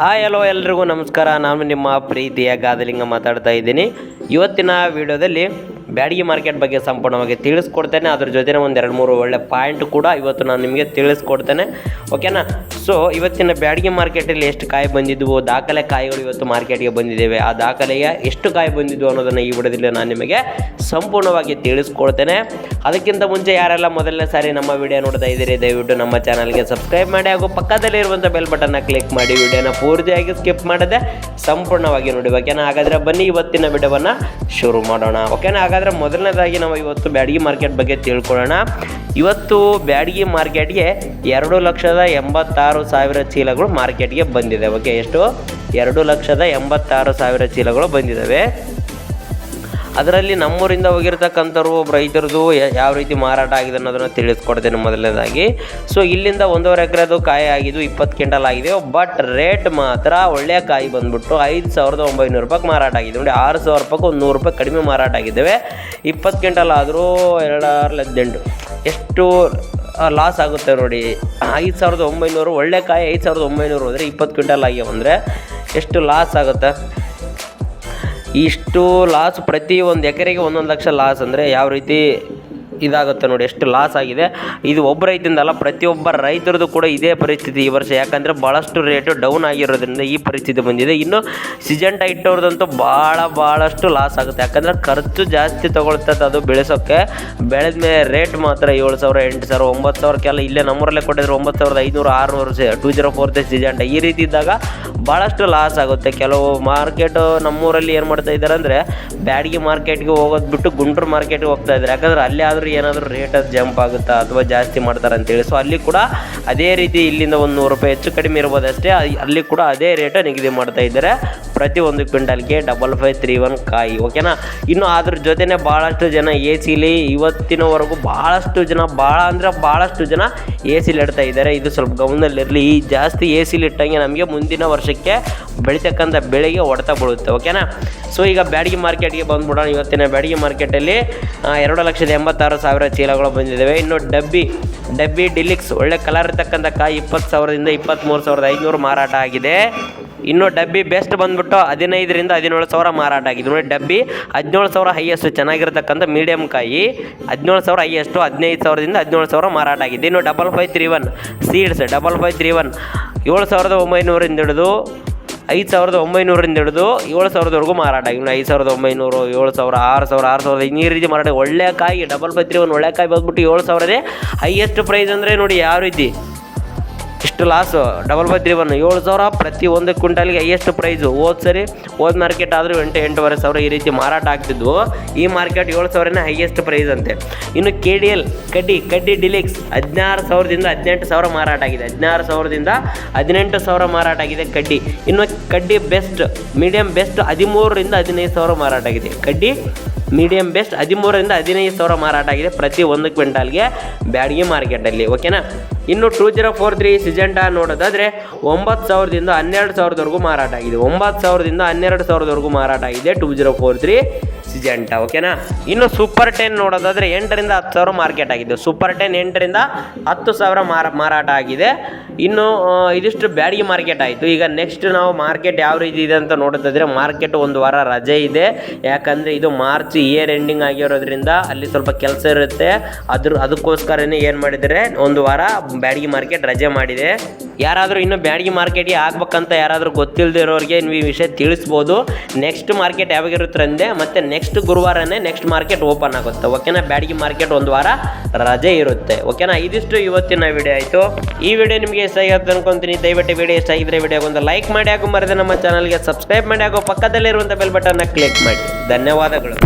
Hi hello ಎಲ್ರಿಗೂ ನಮಸ್ಕಾರ. ನಾನು ನಿಮ್ಮ ಪ್ರೀತಿಯ ಗಾದಲಿಂಗ ಮಾತಾಡ್ತಾ ಇದ್ದೀನಿ. ಇವತ್ತಿನ ವಿಡಿಯೋದಲ್ಲಿ ಬ್ಯಾಡಗಿ ಮಾರ್ಕೆಟ್ ಬಗ್ಗೆ ಸಂಪೂರ್ಣವಾಗಿ ತಿಳಿಸ್ಕೊಡ್ತೇನೆ. ಅದ್ರ ಜೊತೆನೇ ಒಂದು ಎರಡು ಮೂರು ಒಳ್ಳೆ ಪಾಯಿಂಟ್ ಕೂಡ ಇವತ್ತು ನಾನು ನಿಮಗೆ ತಿಳಿಸ್ಕೊಡ್ತೇನೆ. ಓಕೆನಾ ಸೊ ಇವತ್ತಿನ ಬ್ಯಾಡಗಿ ಮಾರ್ಕೆಟಲ್ಲಿ ಎಷ್ಟು ಕಾಯಿ ಬಂದಿದ್ವು? ದಾಖಲೆ ಕಾಯಿಗಳು ಇವತ್ತು ಮಾರ್ಕೆಟ್ಗೆ ಬಂದಿದ್ದೇವೆ. ಆ ದಾಖಲೆಯ ಎಷ್ಟು ಕಾಯಿ ಬಂದಿದ್ವು ಅನ್ನೋದನ್ನು ಈ ವಿಡಿಯೋದಲ್ಲಿ ನಾನು ನಿಮಗೆ ಸಂಪೂರ್ಣವಾಗಿ ತಿಳಿಸ್ಕೊಡ್ತೇನೆ. ಅದಕ್ಕಿಂತ ಮುಂಚೆ ಯಾರೆಲ್ಲ ಮೊದಲನೇ ಸಾರಿ ನಮ್ಮ ವಿಡಿಯೋ ನೋಡ್ತಾ ಇದ್ದೀರಿ, ದಯವಿಟ್ಟು ನಮ್ಮ ಚಾನಲ್ಗೆ ಸಬ್ಸ್ಕ್ರೈಬ್ ಮಾಡಿ ಹಾಗೂ ಪಕ್ಕದಲ್ಲಿ ಇರುವಂಥ ಬೆಲ್ ಬಟನ್ನ ಕ್ಲಿಕ್ ಮಾಡಿ. ವಿಡಿಯೋನ ಪೂರ್ತಿಯಾಗಿ ಸ್ಕಿಪ್ ಮಾಡದೆ ಸಂಪೂರ್ಣವಾಗಿ ನೋಡಿ. ಓಕೆನಾ ಹಾಗಾದರೆ ಬನ್ನಿ ಇವತ್ತಿನ ವಿಡಿಯೋವನ್ನು ಶುರು ಮಾಡೋಣ. ಓಕೆನಾ ಹಾಗಾದರೆ ಮೊದಲನೇದಾಗಿ ನಾವು ಇವತ್ತು ಬ್ಯಾಡಗಿ ಮಾರ್ಕೆಟ್ ಬಗ್ಗೆ ತಿಳ್ಕೊಳ್ಳೋಣ. ಇವತ್ತು ಬ್ಯಾಡಗಿ ಮಾರ್ಕೆಟ್ಗೆ ಎರಡು ಲಕ್ಷದ ಎಂಬತ್ತಾರು ಸಾವಿರ ಚೀಲಗಳು ಮಾರ್ಕೆಟ್ಗೆ ಬಂದಿದೆ. ಓಕೆ ಎಷ್ಟು? ಎರಡು ಲಕ್ಷದ ಎಂಬತ್ತಾರು ಸಾವಿರ ಚೀಲಗಳು ಬಂದಿದ್ದಾವೆ ಅದರಲ್ಲಿ ನಮ್ಮೂರಿಂದ ಹೋಗಿರ್ತಕ್ಕಂಥವ್ರು ಒಬ್ಬ ರೈತರದು ಯಾವ ರೀತಿ ಮಾರಾಟ ಆಗಿದೆ ಅನ್ನೋದನ್ನು ತಿಳಿಸ್ಕೊಡ್ತೇನೆ ಮೊದಲನೇದಾಗಿ. ಸೊ ಇಲ್ಲಿಂದ ಒಂದೂವರೆ ಎಕರೆದು ಕಾಯಿ ಆಗಿದ್ದು ಇಪ್ಪತ್ತು ಕ್ವಿಂಟಲ್ ಆಗಿದೆ. ಬಟ್ ರೇಟ್ ಮಾತ್ರ ಒಳ್ಳೆಯ ಕಾಯಿ ಬಂದ್ಬಿಟ್ಟು ಐದು ಸಾವಿರದ ಒಂಬೈನೂರು ರೂಪಾಯಿಗೆ ಮಾರಾಟ ಆಗಿದೆ. ನೋಡಿ, ಆರು ಸಾವಿರ ರೂಪಾಯಿಗೆ ಒಂದು ನೂರು ರೂಪಾಯಿ ಕಡಿಮೆ ಮಾರಾಟ ಆಗಿದ್ದೇವೆ. ಇಪ್ಪತ್ತು ಕ್ವಿಂಟಲ್ ಆದರೂ ಎರಡಾರು ಹದಿನೆಂಟು. ಎಷ್ಟು ಲಾಸ್ ಆಗುತ್ತೆ ನೋಡಿ. ಐದು ಸಾವಿರದ ಒಂಬೈನೂರು, ಒಳ್ಳೆ ಕಾಯಿ ಐದು ಸಾವಿರದ ಒಂಬೈನೂರು ಅಂದರೆ ಇಪ್ಪತ್ತು ಕ್ವಿಂಟಲ್ ಆಗ್ಯಾವ ಅಂದರೆ ಎಷ್ಟು ಲಾಸ್ ಆಗುತ್ತೆ? ಇಷ್ಟು ಲಾಸ್ ಪ್ರತಿ ಒಂದು ಎಕರೆಗೆ ಒಂದೊಂದು ಲಕ್ಷ ಲಾಸ್ ಅಂದರೆ ಯಾವ ರೀತಿ ಇದಾಗುತ್ತೆ ನೋಡಿ, ಎಷ್ಟು ಲಾಸ್ ಆಗಿದೆ. ಇದು ಒಬ್ಬ ರೈತಿಂದಲ್ಲ ಪ್ರತಿಯೊಬ್ಬ ರೈತರದ್ದು ಕೂಡ ಇದೇ ಪರಿಸ್ಥಿತಿ ಈ ವರ್ಷ. ಯಾಕಂದರೆ ಭಾಳಷ್ಟು ರೇಟು ಡೌನ್ ಆಗಿರೋದ್ರಿಂದ ಈ ಪರಿಸ್ಥಿತಿ ಬಂದಿದೆ. ಇನ್ನು ಸೀಜನ್ ಟೈಟ್ ಅವ್ರದ್ದಂತೂ ಭಾಳ ಭಾಳಷ್ಟು ಲಾಸ್ ಆಗುತ್ತೆ. ಯಾಕಂದರೆ ಖರ್ಚು ಜಾಸ್ತಿ ತೊಗೊಳ್ತದೆ ಅದು ಬೆಳೆಸೋಕ್ಕೆ. ಬೆಳೆದ ಮೇಲೆ ರೇಟ್ ಮಾತ್ರ ಏಳು ಸಾವಿರ, ಎಂಟು ಸಾವಿರ, ಒಂಬತ್ತು ಸಾವಿರಕ್ಕೆಲ್ಲ ಇಲ್ಲೇ ನಮ್ಮೂರಲ್ಲೇ ಕೊಟ್ಟಿದ್ರು ಒಂಬತ್ತು ಸಾವಿರದ ಐನೂರು, ಆರುನೂರು ಟೂ ಜೀರೋ ಫೋರ್ ಸಿಜಂಟ ಈ ರೀತಿ ಇದ್ದಾಗ ಭಾಳಷ್ಟು ಲಾಸ್ ಆಗುತ್ತೆ. ಕೆಲವು ಮಾರ್ಕೆಟು ನಮ್ಮೂರಲ್ಲಿ ಏನು ಮಾಡ್ತಾ ಇದ್ದಾರೆ ಅಂದರೆ, ಬ್ಯಾಡಗಿ ಮಾರ್ಕೆಟ್ಗೆ ಹೋಗೋದು ಬಿಟ್ಟು ಗುಂಟೂರು ಮಾರ್ಕೆಟ್ಗೆ ಹೋಗ್ತಾ ಇದ್ದಾರೆ ಯಾಕಂದ್ರೆ ಅಲ್ಲಿ ಆದರೂ ಏನಾದರೂ ರೇಟ್ ಅದು ಜಂಪ್ ಆಗುತ್ತಾ ಅಥವಾ ಜಾಸ್ತಿ ಮಾಡ್ತಾರೆ ಅಂತೇಳಿ. ಸೊ ಅಲ್ಲಿ ಕೂಡ ಅದೇ ರೀತಿ ಇಲ್ಲಿಂದ ಒಂದು ನೂರು ರೂಪಾಯಿ ಹೆಚ್ಚು ಕಡಿಮೆ ಇರ್ಬೋದಷ್ಟೇ ಅಲ್ಲಿ ಕೂಡ ಅದೇ ರೇಟ ನಿಗದಿ ಮಾಡ್ತಾ ಇದ್ದಾರೆ ಪ್ರತಿ ಒಂದು ಕ್ವಿಂಟಲ್ಗೆ ಡಬಲ್ ಫೈವ್ ತ್ರೀ ಒನ್ ಕಾಯಿ. ಓಕೆನಾ ಇನ್ನು ಅದ್ರ ಜೊತೆನೇ ಭಾಳಷ್ಟು ಜನ ಎ ಸಿಲಿ ಇವತ್ತಿನವರೆಗೂ ಭಾಳಷ್ಟು ಜನ ಭಾಳ ಅಂದರೆ ಭಾಳಷ್ಟು ಜನ ಎ ಸಿಲಿ ಇಡ್ತಾ ಇದ್ದಾರೆ. ಇದು ಸ್ವಲ್ಪ ಗಮನದಲ್ಲಿರಲಿ. ಈ ಜಾಸ್ತಿ ಎ ಸಿಲಿ ಇಟ್ಟಂಗೆ ನಮಗೆ ಮುಂದಿನ ವರ್ಷಕ್ಕೆ ಬೆಳಿತಕ್ಕಂಥ ಬೆಳೆಗೆ ಹೊಡೆತ ಬೀಳುತ್ತೆ ಓಕೆನಾ ಸೊ ಈಗ ಬ್ಯಾಡಗಿ ಮಾರ್ಕೆಟ್ಗೆ ಬಂದ್ಬಿಡೋಣ. ಇವತ್ತಿನ ಬ್ಯಾಡಗಿ ಮಾರ್ಕೆಟಲ್ಲಿ ಎರಡು ಲಕ್ಷದ ಎಂಬತ್ತಾರು ಸಾವಿರ ಚೀಲಗಳು ಬಂದಿದ್ದಾವೆ. ಇನ್ನು ಡಬ್ಬಿ ಡಬ್ಬಿ ಡಿಲಿಕ್ಸ್ ಒಳ್ಳೆ ಕಲರ್ ಇರ್ತಕ್ಕಂಥ ಕಾಯಿ ಇಪ್ಪತ್ತು ಸಾವಿರದಿಂದ ಇಪ್ಪತ್ತ್ಮೂರು ಸಾವಿರದ ಐನೂರು ಮಾರಾಟ ಆಗಿದೆ. ಇನ್ನು ಡಬ್ಬಿ ಬೆಸ್ಟ್ ಬಂದ್ಬಿಟ್ಟು ಹದಿನೈದರಿಂದ ಹದಿನೇಳು ಸಾವಿರ ಮಾರಾಟ ಆಗಿದೆ. ನೋಡಿ, ಡಬ್ಬಿ ಹದಿನೇಳು ಸಾವಿರ ಹೈಯೆಸ್ಟ್ ಚೆನ್ನಾಗಿರ್ತಕ್ಕಂಥ ಮೀಡಿಯಂ ಕಾಯಿ, ಹದಿನೇಳು ಸಾವಿರ ಹೈಯೆಸ್ಟು ಹದಿನೈದು ಸಾವಿರದಿಂದ ಹದಿನೇಳು ಸಾವಿರ ಮಾರಾಟ ಆಗಿದೆ. ಇನ್ನು double five three one seeds double five three one ಏಳು ಸಾವಿರದ ಒಂಬೈನೂರಿಂದ ಹಿಡಿದು ಐದು ಸಾವಿರದ ಒಂಬೈನೂರಿಂದ ಹಿಡಿದು ಏಳು ಸಾವಿರದವರೆಗೂ ಮಾರಾಟ. ಇವನು ಐದು ಸಾವಿರದ ಒಂಬೈನೂರು, ಏಳು ಸಾವಿರ, ಆರು ಸಾವಿರ, ಆರು ಸಾವಿರದ ಈ ರೀತಿ ಮಾರಾಟ. ಒಳ್ಳೆ ಕಾಯಿ ಡಬಲ್ ಬತ್ತಿರಿ ಒಂದು ಒಳ್ಳೆ ಕಾಯಿ ಬಂದ್ಬಿಟ್ಟು ಏಳು ಸಾವಿರದೇ ಹೈಯೆಸ್ಟ್ ಪ್ರೈಸ್ ಅಂದರೆ ನೋಡಿ ಯಾವ ರೀತಿ ಇಷ್ಟು loss double by three one ಏಳು ಸಾವಿರ ಪ್ರತಿ ಒಂದು ಕ್ವಿಂಟಲ್ಗೆ ಹೈಯೆಸ್ಟ್ ಪ್ರೈಸು ಹೋದ್ ಸರಿ, ಹೋದ್ ಮಾರ್ಕೆಟ್ ಆದರೂ ಎಂಟು, ಎಂಟೂವರೆ ಸಾವಿರ ಈ ರೀತಿ ಮಾರಾಟ ಆಗ್ತಿದ್ವು. ಈ ಮಾರ್ಕೆಟ್ ಏಳು ಸಾವಿರನೇ ಹೈಯೆಸ್ಟ್ ಪ್ರೈಸ್ ಅಂತೆ. ಇನ್ನು ಕೆ ಡಿ ಎಲ್ ಕಡ್ಡಿ ಕಡ್ಡಿ ಡಿಲಿಕ್ಸ್ ಹದಿನಾರು ಸಾವಿರದಿಂದ ಹದಿನೆಂಟು ಸಾವಿರ ಮಾರಾಟ ಆಗಿದೆ. ಹದಿನಾರು ಸಾವಿರದಿಂದ ಹದಿನೆಂಟು ಸಾವಿರ ಮಾರಾಟ ಆಗಿದೆ ಕಡ್ಡಿ ಇನ್ನು ಕಡ್ಡಿ ಬೆಸ್ಟ್ ಮೀಡಿಯಂ ಬೆಸ್ಟ್ ಹದಿಮೂರರಿಂದ ಹದಿನೈದು ಸಾವಿರ ಮಾರಾಟ ಆಗಿದೆ. ಕಡ್ಡಿ ಮೀಡಿಯಂ ಬೆಸ್ಟ್ ಹದಿಮೂರರಿಂದ ಹದಿನೈದು ಸಾವಿರ ಮಾರಾಟ ಆಗಿದೆ ಪ್ರತಿ ಒಂದು ಕ್ವಿಂಟಾಲ್ಗೆ ಬ್ಯಾಡಗಿ ಮಾರ್ಕೆಟಲ್ಲಿ ಓಕೆನಾ ಇನ್ನು two zero four three Syngenta ನೋಡೋದಾದರೆ ಒಂಬತ್ತು ಸಾವಿರದಿಂದ ಹನ್ನೆರಡು ಸಾವಿರದವರೆಗೂ ಮಾರಾಟ ಆಗಿದೆ. ಒಂಬತ್ತು ಸಾವಿರದಿಂದ ಹನ್ನೆರಡು ಸಾವಿರದವರೆಗೂ ಮಾರಾಟ ಆಗಿದೆ two zero four three Syngenta ಓಕೆನಾ ಇನ್ನು ಸೂಪರ್ ಟೆನ್ ನೋಡೋದಾದರೆ ಎಂಟರಿಂದ ಹತ್ತು ಸಾವಿರ ಮಾರ್ಕೆಟ್ ಆಗಿದೆ. ಸೂಪರ್ ಟೆನ್ ಎಂಟರಿಂದ ಹತ್ತು ಸಾವಿರ ಮಾರ, ಮಾರಾಟ ಆಗಿದೆ. ಇನ್ನು ಇದಿಷ್ಟು ಬ್ಯಾಡಗಿ ಮಾರ್ಕೆಟ್ ಆಯಿತು. ಈಗ ನೆಕ್ಸ್ಟ್ ನಾವು ಮಾರ್ಕೆಟ್ ಯಾವ ರೀತಿ ಇದೆ ಅಂತ ನೋಡೋದಾದರೆ ಮಾರ್ಕೆಟ್ ಒಂದು ವಾರ ರಜೆ ಇದೆ. ಯಾಕಂದರೆ ಇದು ಮಾರ್ಚ್ ಇಯರ್ ಎಂಡಿಂಗ್ ಆಗಿರೋದ್ರಿಂದ ಅಲ್ಲಿ ಸ್ವಲ್ಪ ಕೆಲಸ ಇರುತ್ತೆ. ಅದ್ರ, ಅದಕ್ಕೋಸ್ಕರನೇ ಏನು ಮಾಡಿದರೆ ಒಂದು ವಾರ ಬ್ಯಾಡಗಿ ಮಾರ್ಕೆಟ್ ರಜೆ ಮಾಡಿದೆ. ಯಾರಾದರೂ ಇನ್ನೂ ಬ್ಯಾಡಗಿ ಮಾರ್ಕೆಟ್ಗೆ ಆಗ್ಬೇಕಂತ ಯಾರಾದರೂ ಗೊತ್ತಿಲ್ಲದೆ ಇರೋರಿಗೆ ನೀವು ಈ ವಿಷಯ ತಿಳಿಸ್ಬೋದು. ನೆಕ್ಸ್ಟ್ ಮಾರ್ಕೆಟ್ ಯಾವಾಗಿರುತ್ತೆ ಅಂದೆ ಮತ್ತು ನೆಕ್ಸ್ಟ್ ಗುರುವಾರನೇ ನೆಕ್ಸ್ಟ್ ಮಾರ್ಕೆಟ್ ಓಪನ್ ಆಗುತ್ತೆ. ಓಕೆನಾ ಬ್ಯಾಡಗಿ ಮಾರ್ಕೆಟ್ ಒಂದು ವಾರ ರಜೆ ಇರುತ್ತೆ. ಓಕೆನಾ ಇದಿಷ್ಟು ಇವತ್ತಿನ ವಿಡಿಯೋ ಆಯಿತು. ಈ ವಿಡಿಯೋ ನಿಮಗೆ ಇಷ್ಟ ಆಗಿರುತ್ತೆ ಅನ್ಕೊಂತೀನಿ. ದಯವಿಟ್ಟು ವಿಡಿಯೋ ಇಷ್ಟ ಆಗಿದ್ರೆ ವಿಡಿಯೋ ಒಂದು ಲೈಕ್ ಮಾಡಿ ಹಾಗೂ ಮರೆದೆ ನಮ್ಮ ಚಾನಲ್ಗೆ ಸಬ್ಸ್ಕ್ರೈಬ್ ಮಾಡಿ ಹಾಗೂ ಪಕ್ಕದಲ್ಲಿರುವಂಥ ಬೆಲ್ ಬಟನ್ನ ಕ್ಲಿಕ್ ಮಾಡಿ. ಧನ್ಯವಾದಗಳು.